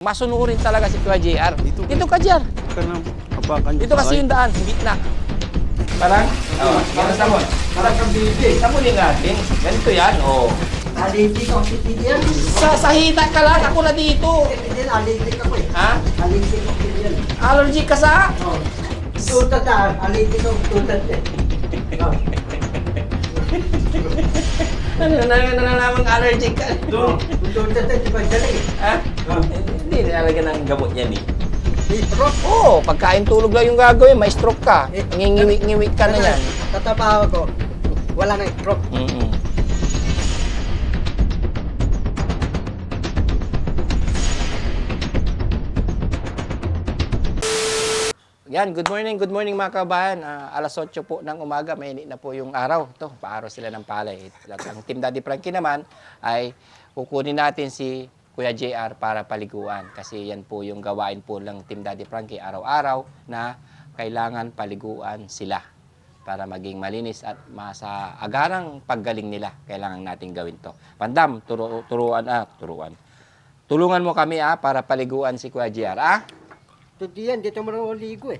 Masunurin talaga si Kuya JR. Dito Dito, ka- JR. Dito kasi yung daan, hindi na. Parang? Oo. Para sa mo. Parang kang bibi. Sabulin natin. Ganito yan, oh. Alitik ako si Tidian. Sa, sa hita ka lang, ako na dito. Tidian, alitik ako eh. Ha? Alitik ako Tidian. Allergy ka sa? Oh. Tutat na, alitik ako tutat eh. Oh. Ano na na namang allergy ka? Oh. Tutat eh, di ba galing? Ha? Oh. Hindi nilalagyan ng gamot yan eh. Bistro. Oo, pagkain tulog lang yung gagawin, may stroke ka. Ngingiwi-ngiwi ka na yan. Tatapawa ko. Wala nang stroke. Mm-mm. Yan, good morning, good morning mga kabayan. Ah, alas 8 po ng umaga, mainit na po yung araw. Ito, paaraw sila ng palay. At ang Team Daddy Frankie naman ay kukunin natin si Kuya JR para paliguan. Kasi yan po yung gawain po ng Team Daddy Frankie araw-araw na kailangan paliguan sila para maging malinis at masa agarang paggaling nila. Kailangan natin gawin to. Pandam, turo, turuan, ah, turuan. Tulungan mo kami ah, para paliguan si Kuya JR. Ah? Tidian, dito mo rin ligo eh.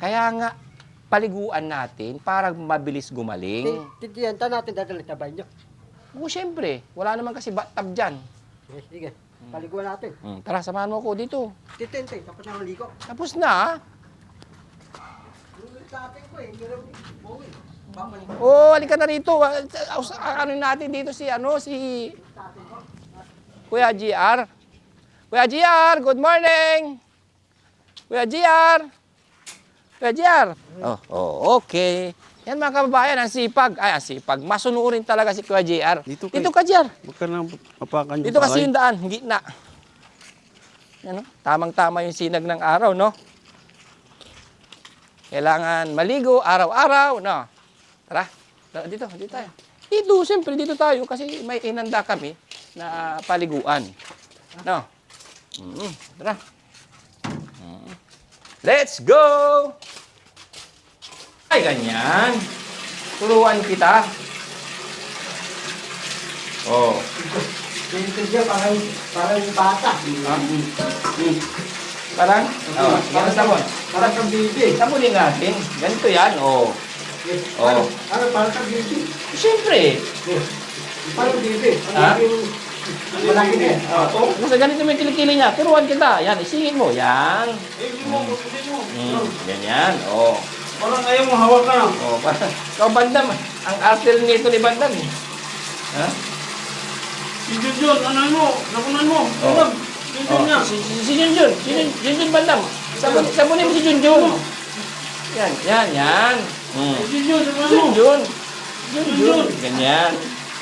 Kaya nga, paliguan natin para mabilis gumaling. Tidian, ta natin dadalhin sa banyo. Oo, syempre. Wala naman kasi bathtub dyan. Eh, sige. Paliguan natin. Hmm, tara, samahan mo ako dito. Titente, tapos na ligo. Tapos na. ah. Sabi ko eh, meron buwi. Oo, oh, halika na rito. Ah, ah, Ano natin dito si, ano, si Kuya GR. Kuya GR, good morning. Kuya GR. Kuya GR. Oh, oh, okay. Yan mga kababayan, ang sipag. Ay, ang sipag. Masunurin talaga si Kuya JR. Dito Dito kay- ka, JR. Huwag ka na apakan Dito kasi yung daan, hindi na. Ano? Tamang-tama yung sinag ng araw, no? Kailangan maligo araw-araw, no? Tara, tara, dito, dito tayo. Dito, siyempre, dito tayo kasi may inanda kami na paliguan. No? Mm, tara. Mm. Let's go! Ay, ganyan. Turuan kita. Oh. Tidian, parang, parang bata. Ah. Hmm. Parang? Oh, yan ang sabon. Parang kang bibi. Sabulin natin. Ganito yan, oh. Eh, Oh. Ano, parang kang bibi. Siyempre. Eh, Parang bibi. Ha? Ano yung malaki na eh. Oh. Basta ganito may kilikili niya. Turuan kita. Yan, isingin mo. Yan. Hmm. Ganyan, oh. Parang ayaw mo hawak ka. Oh, parang, ikaw bandam. Ang artel nito ni bandam. eh. Ha? Si Junjun, ano mo? Nakunan mo. Oh. Tulog. Oh. Si, si, si Junjun. Si Jun, Junjun bandam. Sabon, sabunin mo si Junjun. Yan, yan, yan. Hmm. Junjun, nakunan mo. Junjun. Junjun. Ganyan.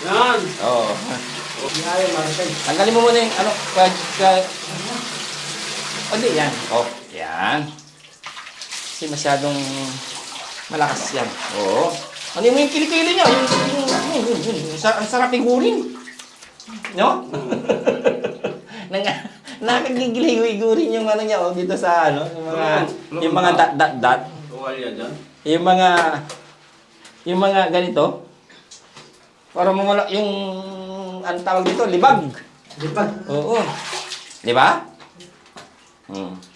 Yan. Oh. Yan, Marcel. Tanggalin mo muna yung ano, ka, ka, o di, yan. Oh, yan. Kasi masyadong malakas yan. Oo. Ano mo yung kilikili niya? Yung, yung, yung, yung, yung, yung, ang sarap igurin. No? Nang, nakagigiligurin yung ano niya, oh, dito sa ano, yung mga, yung mga dot, dot, dot. Yung mga, yung mga ganito, para mawala yung, ano tawag dito, libag. Di ba? Oo. Di ba? Hmm.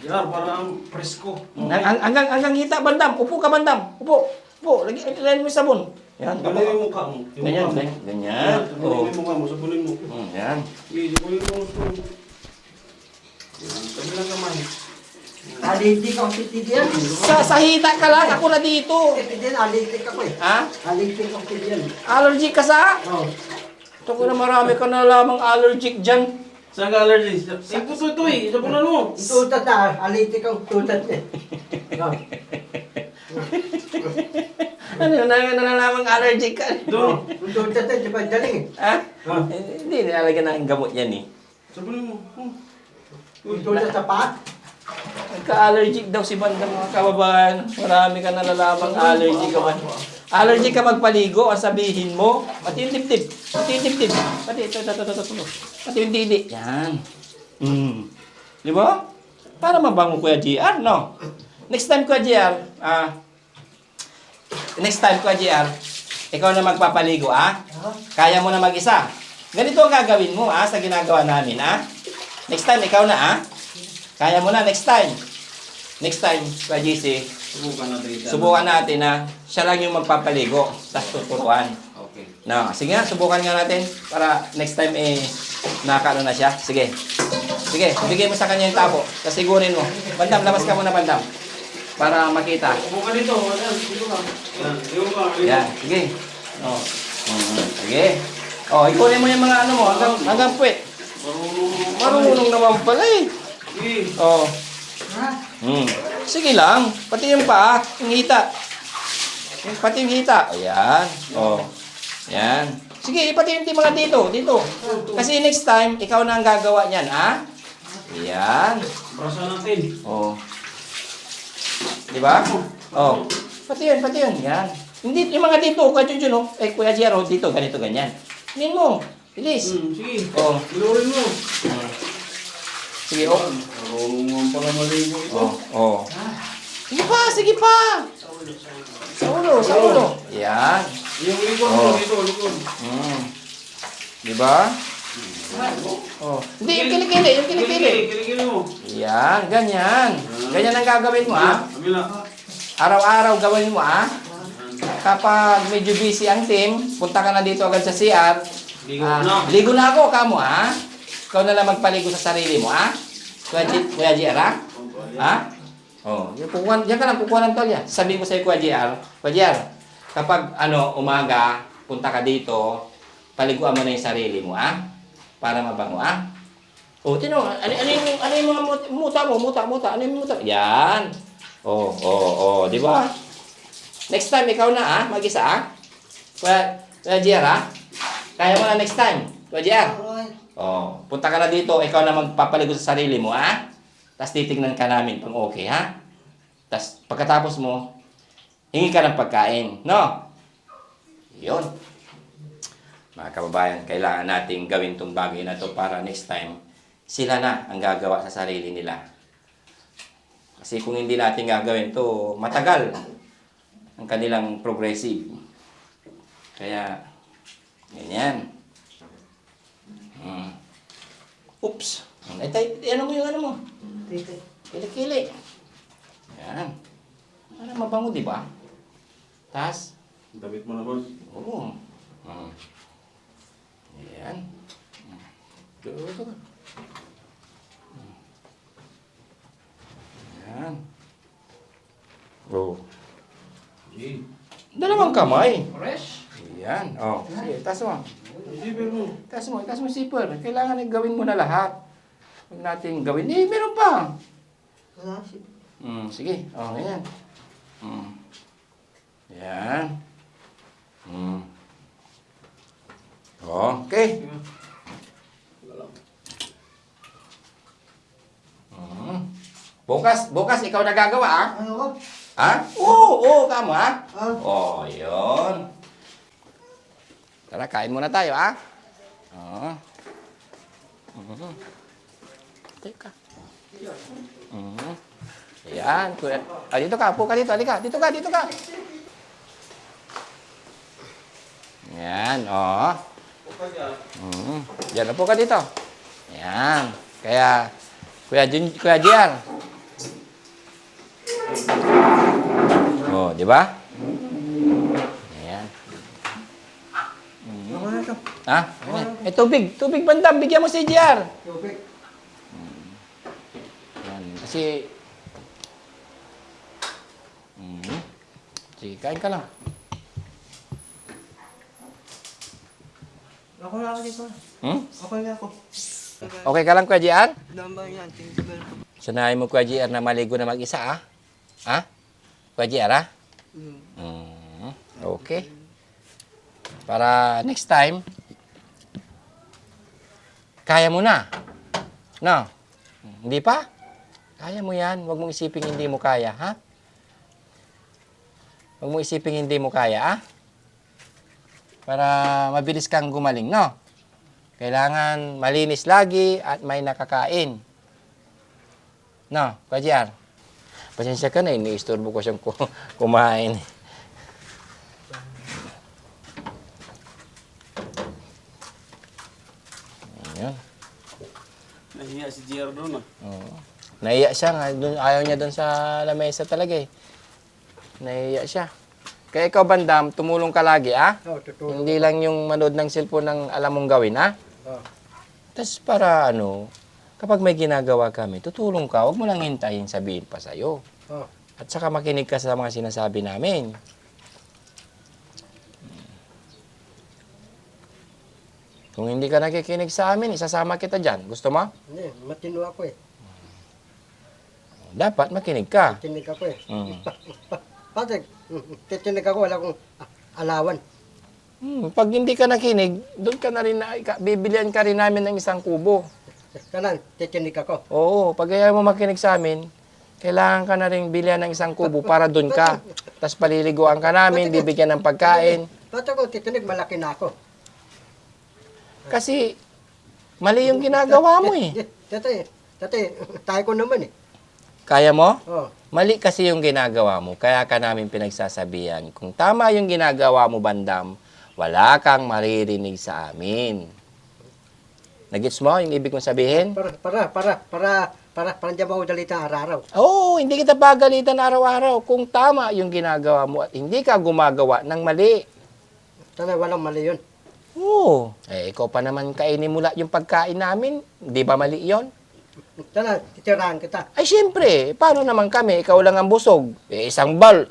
Yan, parang presko. Hang- hang- Hanggang, hanggang kita, bandam. Upo ka, bandam. Upo. Upo. Lagi, lagi mo yung sabon. Yan. Ganyan yung mukha mo. Yung Ganyan, mukha mo. ganyan. Ganyan. Yan, Oo. Sabunin mo yung mukha mo, sabunin mo. Hmm, yan. Ko yung gusto. Yan, sabi lang kamay. Alitik ako si Tidian. Sa, sa hita ka lang, ako na dito. Si Tidian, alitik ako eh. Ha? Alitik ako si Tidian. Allergy ka sa? Oh. Ito ko na marami ka na lamang allergic dyan. Saan ka allergy? Sa puso ito eh, sabunan mo. Tutat na, alitik ako tutat eh. Oh. Ano na na lamang allergic ka? Yung tutat eh, di ba eh. Ha? Ah. Hindi, nilalagyan ng gamot yan eh. Sabunin mo. Hmm. Yung tutat sa paa. Nagka-allergic daw si Banda mga kababayan. Marami ka na nalamang allergy ka man. Allergy ka magpaligo, ang sabihin mo, pati yung dibdib, pati yung dibdib, pati ito, ito, ito, ito, ito, pati yung didi. Yan. Mm. Di ba? Para mabango Kuya GR, no? Next time Kuya GR, ah, next time Kuya GR, ikaw na magpapaligo, ah? Kaya mo na mag-isa. Ganito ang gagawin mo, ah, sa ginagawa namin, ah? Next time, ikaw na, ha? Kaya mo na, next time. Next time, Kuya GC, Subukan natin subukan natin na siya lang yung magpapaligo, tapos tuturuan. Okay. Na, sige nga, subukan nga natin para next time eh nakakaano na siya. Sige. Sige, bigay mo sa kanya yung tabo. Tapos sigurin mo. Bandam, labas ka muna, bandam. Para makita. Subukan dito. Dito ka. Yan, sige. Oh. Mm, sige. Oh, ikunin mo yung mga ano mo hanggang hanggang puwet. Marunong. Naman pala eh. Oh. Hmm. Sige lang. Pati yung paa, yung hita. Pati yung hita. Ayan. Oh. Yan. Sige, pati yung mga dito, dito. Kasi next time, ikaw na ang gagawa niyan, ha? Ayan. Braso natin. Oh. Di ba? Oh. Pati yun, pati yun. Yan. Hindi, yung mga dito, Kuya Junjun, oh. Eh, Kuya Jero, dito, ganito, ganyan. Tingin mo. Bilis. Hmm, sige. Oh. Ilurin mo. Hmm. Sige, oh. Marunong pala maligo ito. Oh, oh. Sige pa, sige pa. Sa ulo, sa ulo. Yan. Yung likod Oh. mo, dito, likod. Mm. Di ba? Oh. Hindi, yung kilikili, yung kilikili. Kilikili mo. Yan, ganyan. Ganyan ang gagawin mo, ha? Kabila. Araw-araw gawin mo, ha? Kapag medyo busy ang team, punta ka na dito agad sa CR. Ligo Ah, na. ligo na ako, kamo, ha? Ikaw na lang magpaligo sa sarili mo, ha? Kuya, G, Kuya JR, ha? Ha? Oh, yung kukuha, diyan ka lang kukuha ng tolya. Sabi ko sa Kuya JR, Kuya JR, kapag ano, umaga, punta ka dito, paliguan mo na yung sarili mo, ha? Para mabango, ha? Oh, tino, ano, ano yung, ano yung mga mut- muta mo, muta, muta, ano yung muta? Yan. Oh, oh, oh, di ba? Next time, ikaw na, ha? Mag-isa, ha? Kuya, Kuya JR, ha? Kaya mo na next time, Kuya JR. Oh, punta ka na dito, ikaw na magpapaligo sa sarili mo, ha? Tapos titignan ka namin kung okay, ha? Tapos pagkatapos mo, hingi ka ng pagkain, no? Yun. Mga kababayan, kailangan nating gawin tong bagay na to para next time, sila na ang gagawa sa sarili nila. Kasi kung hindi natin gagawin to, matagal ang kanilang progressive. Kaya, ganyan. Hmm. Oops. Ay, tay, ano mo yung ano mo? Kili-kili. Yan. Para mabango, di ba? Tas, Damit mo na, boss. oo. Hmm. Yan. Hmm. Ito, ito. Hmm. Yan. Oh. Dalawang kamay. Fresh. Yan. Oh. Sige, tas mo. Zipper mo. Tas mo, tas mo zipper. Kailangan ay gawin mo na lahat. Huwag natin gawin. Eh, meron pa. Mm, sige. Oh, ganyan. Mm. Yan. Mm. Okay. Mm. Bukas, bukas ikaw na gagawa, ah? Ano ko? Ha? Oo, oo, kamo, ha? Ah, Oh, yun. Tara, kain muna tayo, ha? Oo. Mhm. Teka. Mhm. Ayan. Ah, dito ka. Upo ka dito. Halika. Dito ka, dito ka. Ayan, oh. Mhm. Diyan, upo ka dito. Ayan. Kaya, Kuya, Jun, Kuya JR. Oh, di ba? Ha? Eh, tubig. Tubig bandam. Bigyan mo si JR. Tubig. Yan. Kasi... Mm. Sige, kain ka lang. Ako na ako dito. Hmm? Ako na ako. Okay ka lang, Kuya JR? Number yan. Thank you very much. Sanayin mo, Kuya JR, na maligo na mag-isa, ah. Ha? Kuya JR, ha? Mm. Mm. Okay. Para next time, kaya mo na. No? Hindi pa? Kaya mo yan. Huwag mong isiping hindi mo kaya, ha? Huwag mong isiping hindi mo kaya, ha? Para mabilis kang gumaling, no? Kailangan malinis lagi at may nakakain. No, Kuya Pasensya ka na, iniistorbo ko siyang ku- kumain. Nahiya si JR doon ah. Oo. Naiya siya nga. Dun, ayaw niya doon sa lamesa talaga eh. Naiya siya. Kaya ikaw, Bandam, tumulong ka lagi, ah? Oh, totoo. Hindi lang yung manood ng cellphone ng alam mong gawin, ha? Oh. Tapos para ano, kapag may ginagawa kami, tutulong ka, huwag mo lang hintayin sabihin pa sa'yo. Oh. At saka makinig ka sa mga sinasabi namin. Kung hindi ka nakikinig sa amin, isasama kita dyan. Gusto mo? Hindi, matino ako eh. Dapat makinig ka. Titinig ako eh. Mm. Patrick, titinig ako, wala akong alawan. Hmm, pag hindi ka nakinig, doon ka na rin, na, bibilian ka rin namin ng isang kubo. Kanan, titinig ako. Oo, pag ayaw mo makinig sa amin, kailangan ka na rin bilihan ng isang kubo para doon ka. Tapos paliliguan ka namin, bibigyan ng pagkain. Patrick, kung titinig, malaki na ako. Kasi mali yung ginagawa mo eh. Dati, dati, tayo ko naman eh. Kaya mo? Oh. Mali kasi yung ginagawa mo, kaya ka namin pinagsasabihan. Kung tama yung ginagawa mo, bandam, wala kang maririnig sa amin. Nagets mo yung ibig kong sabihin? Para, para, para, para, para, para hindi dalita araw-araw. Oo, hindi kita pagalitan araw-araw kung tama yung ginagawa mo at hindi ka gumagawa ng mali. Sana walang mali yun. Oo. Eh, ikaw pa naman kainin mula yung pagkain namin. Di ba mali yon? Sana, titirahan kita. Ay, siyempre, paano naman kami? Ikaw lang ang busog. Eh, isang bal,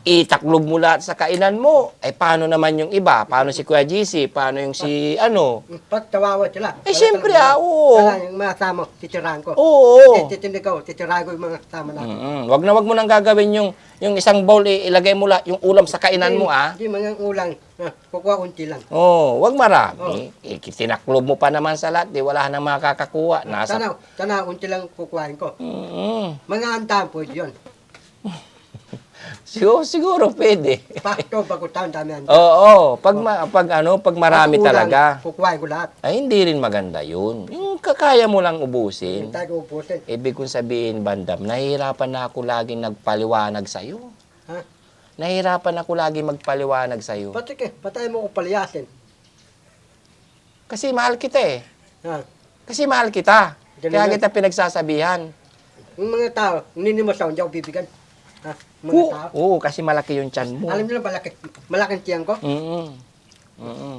itaklob mo lahat sa kainan mo. Ay, paano naman yung iba? Paano si Kuya GC? Paano yung si, ano? Pat tawawa sila. Eh, siyempre, ah, oo. Sana yung mga kasama, titirahan ko. Oo. Eh, titinig ako, titirahan ko yung mga kasama natin. Mm-mm. Wag na wag mo nang gagawin yung, yung isang bowl, eh, ilagay mo lahat yung ulam sa kainan mo, ah. Hindi, mga ulang. Ah, kukuha unti lang. Oo, wag marami. Eh, tinaklob mo pa naman sa lahat, di wala nang makakakuha. Nasa... Sana, sana unti lang kukuhain ko. Mm-mm. Mga antahan po yun. Siguro, siguro pwede. Pakto, bagutan, dami. Oo, pag, ma- pag ano, pag marami Pag talaga. Kukuhain ko lahat. Ay, hindi rin maganda yun. Yung kakaya mo lang ubusin. Hintay ko ubusin. Ibig kong sabihin, bandam, nahihirapan na ako laging nagpaliwanag sa'yo. Ha? Nahihirapan ako laging magpaliwanag sa'yo. Pati ka, patay mo ko palayasin. Kasi mahal kita eh. Ha? Kasi mahal kita. Ganun Kaya kita pinagsasabihan. Yung mga tao, ninimos ako, hindi ako bibigyan. Oo, oo, kasi malaki yung tiyan mo. Alam nila, malaki, malaking tiyang ko. Mm-mm. Mm-mm.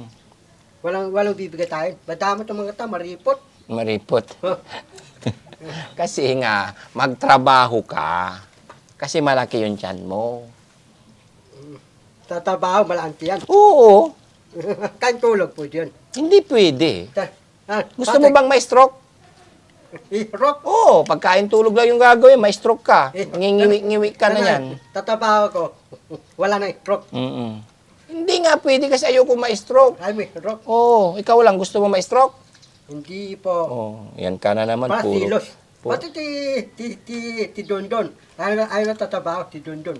Walang, walang bibigay tayo. Madama itong mga tao, maripot. Maripot. Kasi nga, magtrabaho ka. Kasi malaki yung tiyan mo. Tatabaho, malaking tiyan. Oo, Kain tulog po yun. hindi pwede. Ta- ha? Gusto mo bang may stroke? I-rock. Oo, pagkain tulog lang yung gagawin, may stroke ka. Ngingiwi-ngiwi ka na yan. Tatabaho ko. Wala na i-rock. Mm-mm. Hindi nga pwede kasi ayoko ma-stroke. Ay, may rock. Oo, ikaw lang gusto mo ma-stroke? Hindi po. Oo, yan ka na naman Para puro. silos. puro- Pati ti, ti, ti, ti Dondon. Ayaw na, ayaw na tatabaho, ti Dondon.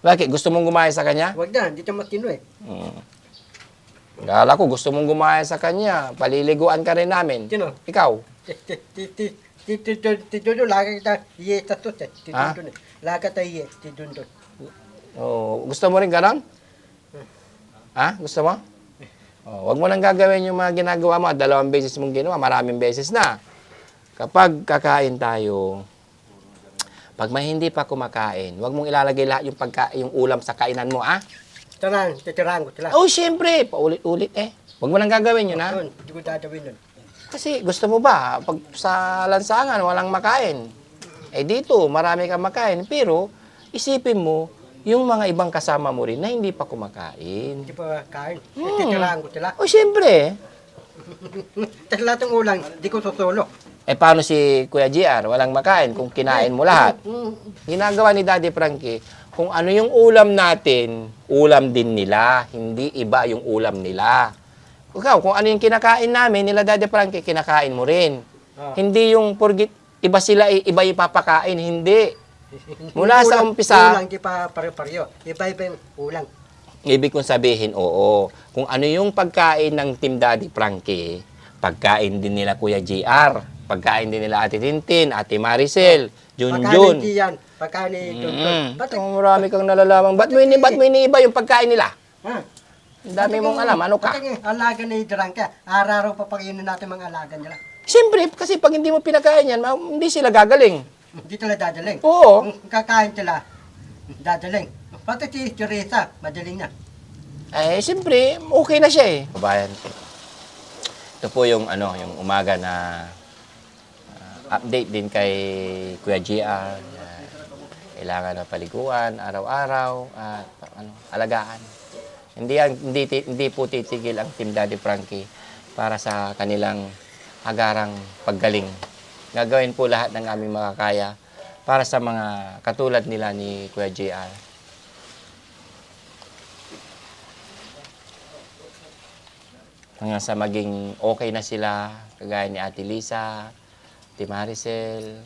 Bakit? Gusto mong gumaya sa kanya? Huwag na, hindi siya matino eh. Mm. Kala ko gusto mong gumaya sa kanya. Paliliguan ka rin namin. Sino? Ikaw? Ti, ti, ti, ti, ti, ti, ti, ti Dondon, lagi kita iye tatot eh. Ti Ha? Dondon eh. Lagi kita iye, ti Dondon. Oh, gusto mo rin ganon? Ha? Gusto mo? Oh, wag mo nang gagawin yung mga ginagawa mo. Dalawang beses mong ginawa, maraming beses na. Kapag kakain tayo, pag may hindi pa kumakain, wag mong ilalagay lahat yung pagka, yung ulam sa kainan mo, ah? Tanan, titirahan ko sila. Oh, syempre, paulit-ulit eh. Wag mo nang gagawin yun, ha? Hindi ko dadawin yun. Kasi gusto mo ba, pag sa lansangan, walang makain. Eh dito, marami kang makain. Pero, isipin mo, yung mga ibang kasama mo rin na hindi pa kumakain. Hindi pa kain. Hmm. Titirahan ko sila. O siyempre, Tapos lahat ng ulang, di ko susulo. eh paano si Kuya JR, walang makain kung kinain mo lahat. Ginagawa ni Daddy Frankie, kung ano yung ulam natin, ulam din nila, hindi iba yung ulam nila. Ikaw, kung ano yung kinakain namin, nila Daddy Frankie, kinakain mo rin. Ah. Hindi yung porgit, iba sila, iba ipapakain, hindi. Mula sa Ulang- umpisa- Ulang, di pa pare-pareho. Iba-iba yung ulang. Ibig kong sabihin, oo. Kung ano yung pagkain ng Team Daddy Frankie, pagkain din nila Kuya JR, pagkain din nila Ate Tintin, Ate Maricel, Junjun. Pagkain yan. Pagkain ni Dondon. Mm. Pati, Ito, marami kang nalalaman. Ba't mo, ini, ba't mo iniiba yung pagkain nila? ha? Ang dami mong alam. Ano ka? Nga, alaga ni Drangka. Araw-araw papakainin natin mga alaga nila. Siyempre, kasi pag hindi mo pinakain yan, ma- hindi sila gagaling. Hindi talaga dadaling. Oo. Kung kakain sila, dadaling. Pati si Teresa, madaling na. Eh, siyempre, okay na siya eh. Kabayan. Ito po yung ano, yung umaga na ah, update din kay Kuya GR. na kailangan na paliguan araw-araw at ano, alagaan. Hindi hindi hindi po titigil ang Team Daddy Frankie para sa kanilang agarang paggaling. Gagawin po lahat ng aming makakaya para sa mga katulad nila ni Kuya JR. hanggang sa maging okay na sila, kagaya ni Ate Lisa, Ate Maricel.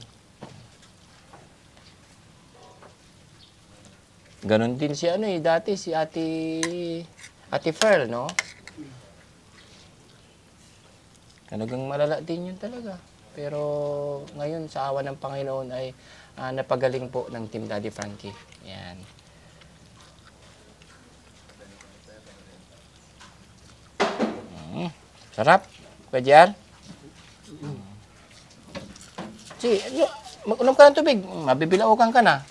Ganon din si ano eh, dati si Ate, Ate Ferl, no? Talagang malala din yun talaga. Pero ngayon, sa awa ng Panginoon ay ah, napagaling po ng Team Daddy Frankie. Yan. Mm. Sarap. Pwede yan? Si, ano, mag-unom ka ng tubig. Mabibilaukan ka na.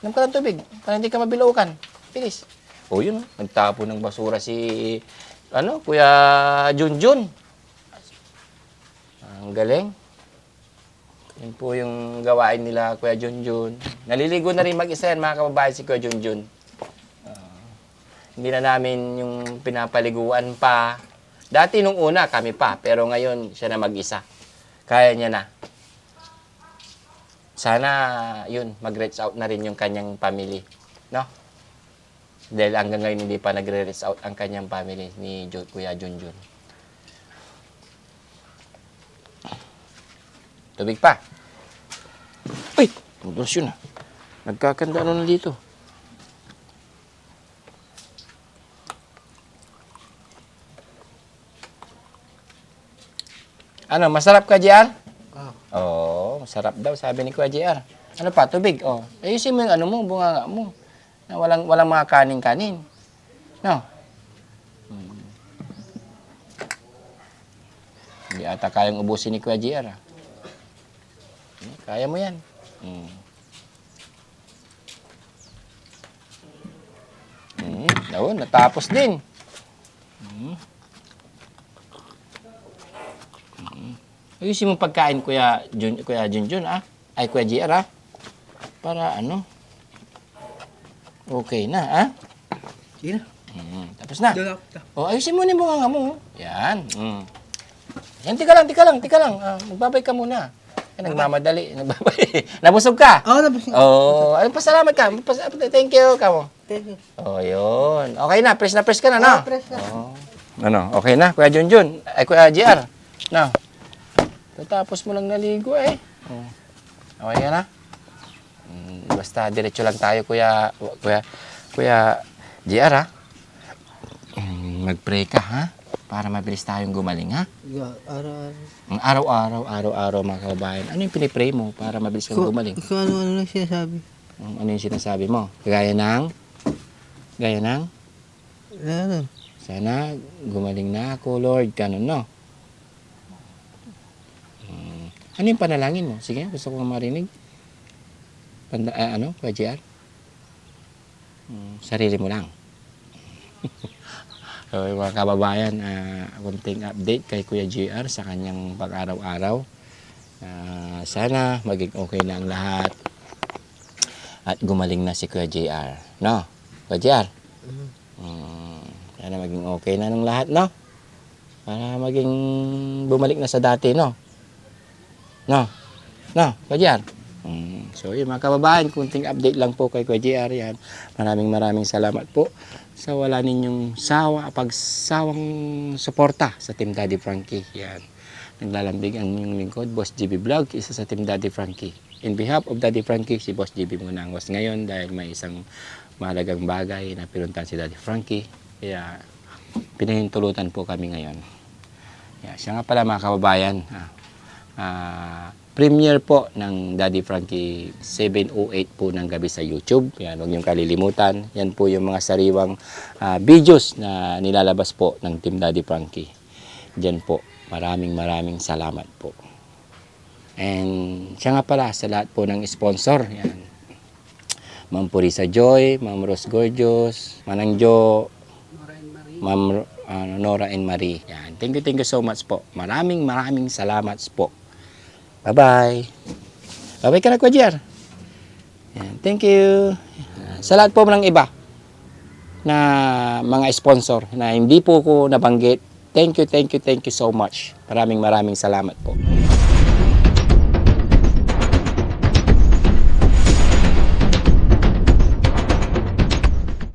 Unom ka ng tubig para hindi ka mabilaukan. Bilis. O yun, nagtapo ng basura si, ano, Kuya Junjun. Ang galing. Yun po yung gawain nila, Kuya Junjun. Naliligo na rin mag-isa yan, mga kababayan, si Kuya Junjun. Ah, hindi na namin yung pinapaliguan pa. Dati nung una, kami pa. Pero ngayon, siya na mag-isa. Kaya niya na. Sana, yun, mag-reach out na rin yung kanyang family. No? Dahil hanggang ngayon, hindi pa nagre-reach out ang kanyang family ni Jo- Kuya Junjun. Tubig pa. Uy! Tudos yun ah. Nagkakanda ano na dito. Ano, masarap ka, JR? Oh. Oo, masarap daw, sabi ni Kuya JR. Ano pa, tubig? Oh. Ayusin mo yung ano mo, bunganga mo. Na walang, walang mga kanin-kanin. No? Hmm. Hindi ata kayang ubusin ni Kuya JR. Ah. Hmm, Kaya mo yan. Hmm. Hmm, oo, natapos din. Hmm. Ayusin mo pagkain, Kuya Jun, Kuya Junjun, ah. Ay, Kuya JR, ah. Para ano? Okay na, ah. Sige na. Hmm, tapos na. O, ayusin mo na yung bunganga mo. Yan. Mm. Yan, tika lang, tika lang, tika lang. Ah, magbabay ka muna. Ay, nagmamadali. Nagbabay. Nabusog ka? Oo, tapos. Oo. Oh, ay, pasalamat ka. Pas- thank you ka mo. Thank you. Oh, yun. Okay na, press na press ka na, no? Ah, press na. Oo. Ano, okay na, Kuya Junjun. Ay, Kuya JR. No. Tatapos mo lang naligo eh. Oh. Okay ka na? Mm, basta diretso lang tayo, Kuya, Kuya, Kuya JR, ha? Mm, Mag-pray ka, ha? Para mabilis tayong gumaling, ha? Yeah, ara, Ang araw-araw, araw-araw, mga kababayan. Ano yung pinipray mo para mabilis kang gumaling? Kung ano-ano lang siya sabi. Mm, Ano yung sinasabi mo? Gaya ng? Gaya ng? Ano? Sana gumaling na ako, Lord. Ganun, no? Ano yung panalangin mo? Sige, gusto ko marinig. Panda, ah, ano, Kuya JR? Mm, sarili mo lang. so, mga kababayan, uh, kunting update kay Kuya JR sa kanyang pag-araw-araw. Ah, sana maging okay na ang lahat. At gumaling na si Kuya JR. No? Kuya JR? Mm, sana maging okay na ng lahat, no? Para maging bumalik na sa dati, no? No? No? Kuya JR? Mm, so, yun mga kababayan, kunting update lang po kay Kuya JR yan. Maraming maraming salamat po sa wala ninyong sawa, pagsawang suporta sa Team Daddy Frankie. Yan. Naglalambig ang inyong lingkod, Boss GB Vlog, isa sa Team Daddy Frankie. In behalf of Daddy Frankie, si Boss GB muna ang host ngayon dahil may isang mahalagang bagay na pinuntan si Daddy Frankie. Kaya pinahintulutan po kami ngayon. Yeah, siya nga pala mga kababayan, ah, ah, premiere po ng Daddy Frankie 708 po ng gabi sa YouTube. Yan, huwag niyong kalilimutan. Yan po yung mga sariwang ah, videos na nilalabas po ng Team Daddy Frankie. Diyan po Maraming maraming salamat po. And siya nga pala sa lahat po ng sponsor. Yan. Ma'am Purisa Joy, Ma'am Rose Gorgeous, Manang Jo, Ma'am ano, Nora and Marie. Yan. Thank you, thank you so much po. Maraming maraming salamat po. Bye-bye. Bye-bye ka na, Kuya. Yan. Thank you. Sa lahat po ng iba na mga sponsor na hindi po ko nabanggit, thank you, thank you, thank you so much. Maraming maraming salamat po.